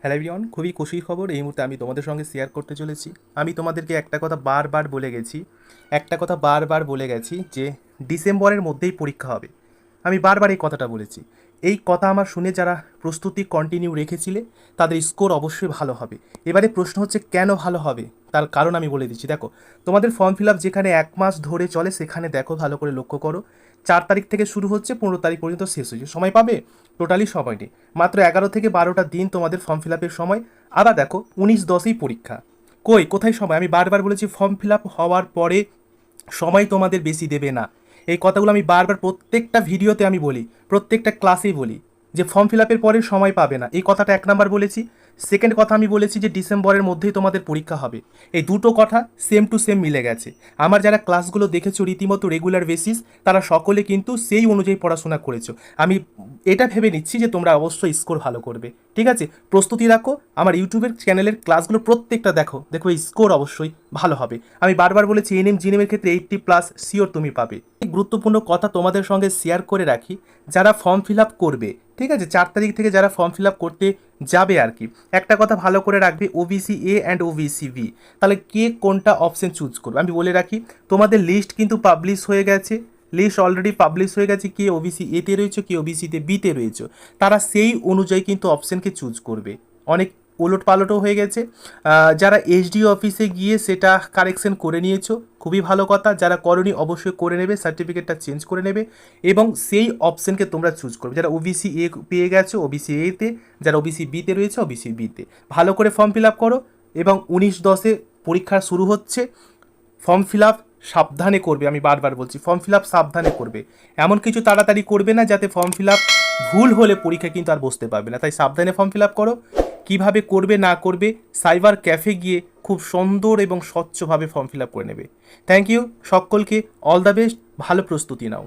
Hello everyone খুবই খুশির খবর, এই মুহূর্তে আমি তোমাদের সঙ্গে শেয়ার করতে চলেছি। আমি তোমাদেরকে একটা কথা বারবার বলে গেছি, একটা কথা বারবার বলে গেছি যে ডিসেম্বরের মধ্যেই পরীক্ষা হবে। আমি বারবার এই কথাটা বলেছি। এই কথা আমার শুনে যারা প্রস্তুতি কন্টিনিউ রেখেছিলে, তাদের স্কোর অবশ্যই ভালো হবে। এবারে প্রশ্ন হচ্ছে, কেন ভালো হবে? তার কারণ আমি বলে দিচ্ছি। দেখো, তোমাদের ফর্ম ফিল আপ যেখানে এক মাস ধরে চলে, সেখানে দেখো ভালো করে লক্ষ্য করো। চার তারিখ থেকে শুরু হচ্ছে, পনেরো তারিখ পর্যন্ত শেষ হয়েছে। সময় পাবে? টোটালি সময় নেই। মাত্র এগারো থেকে বারোটা দিন তোমাদের ফর্ম ফিল আপের সময়। আবার দেখো, উনিশ দশেই পরীক্ষা। কই, কোথায় সময়? আমি বারবার বলেছি ফর্ম ফিল আপ হওয়ার পরে সময় তোমাদের বেশি দেবে না। এই কথাগুলো আমি বারবার প্রত্যেকটা ভিডিওতে আমি বলি, প্রত্যেকটা ক্লাসেই বলি, যে ফর্ম ফিল আপের পরে সময় পাবে না। এই কথাটা এক নাম্বার বলেছি। সেকেন্ড কথা আমি বলেছি যে ডিসেম্বরের মধ্যেই তোমাদের পরীক্ষা হবে। এই দুটো কথা সেম টু সেম মিলে গেছে। আমার যারা ক্লাসগুলো দেখেছ রীতিমতো রেগুলার বেসিস তারা সকলে কিন্তু সেই অনুযায়ী পড়াশোনা করেছ। আমি এটা ভেবে নিচ্ছি যে তোমরা অবশ্যই স্কোর ভালো করবে। ঠিক আছে? প্রস্তুতি রাখো। আমার ইউটিউবের চ্যানেলের ক্লাসগুলো প্রত্যেকটা দেখো। দেখো এই স্কোর অবশ্যই ভালো হবে। আমি বারবার বলেছি এনএম জিএনএমের ক্ষেত্রে এইটটি প্লাস শিওর তুমি পাবে। এই গুরুত্বপূর্ণ কথা তোমাদের সঙ্গে শেয়ার করে রাখি। যারা ফর্ম ফিল আপ করবে, ঠিক আছে? চার তারিখ থেকে যারা ফর্ম ফিল আপ করতে যাবে আর কি। একটা কথা ভালো করে রাখবে OBC A and OBC B তাহলে কে কোনটা অপশন চুজ করবে? আমি বলে রাখি, তোমাদের লিস্ট কিন্তু পাবলিশ হয়ে গেছে লিস্ট অলরেডি পাবলিশ হয়ে গেছে, কে ওবিসি এতে রয়েছে, কে ওবিসিতে বিতে রয়েছে। তারা সেই অনুযায়ী কিন্তু অপশনকে চুজ করবে। অনেক ওলট পালটও হয়ে গেছে। যারা এইচডি অফিসে গিয়ে সেটা কারেকশন করে নিয়েছো, খুবই ভালো কথা। যারা করনি, অবশ্যই করে নেবে সার্টিফিকেটটা চেঞ্জ করে নেবে এবং সেই অপশনকে তোমরা চুজ করবে। যারা ওবিসি এ পেয়ে গেছো ওবিসি এতে যারা ওবিসি বিতে রয়েছে ওবিসি বিতে ভালো করে ফর্ম ফিল আপ করো এবং উনিশ দশে পরীক্ষা শুরু হচ্ছে। ফর্ম ফিল আপ সাবধানে করবে, আমি বারবার বলছি। ফর্ম ফিল আপ সাবধানে করবে। এমন কিছু তাড়াতাড়ি করবে না, যাতে ফর্ম ফিল আপ ভুল হলে পরীক্ষা কিন্তু আর বসতে পারবে না। তাই সাবধানে ফর্ম ফিল আপ করো। কীভাবে করবে, না করবে, সাইবার ক্যাফে গিয়ে খুব সুন্দর এবং স্বচ্ছভাবে ফর্ম ফিল আপ করে নেবে। থ্যাংক ইউ সকলকে অল দ্য বেস্ট ভালো প্রস্তুতি নাও।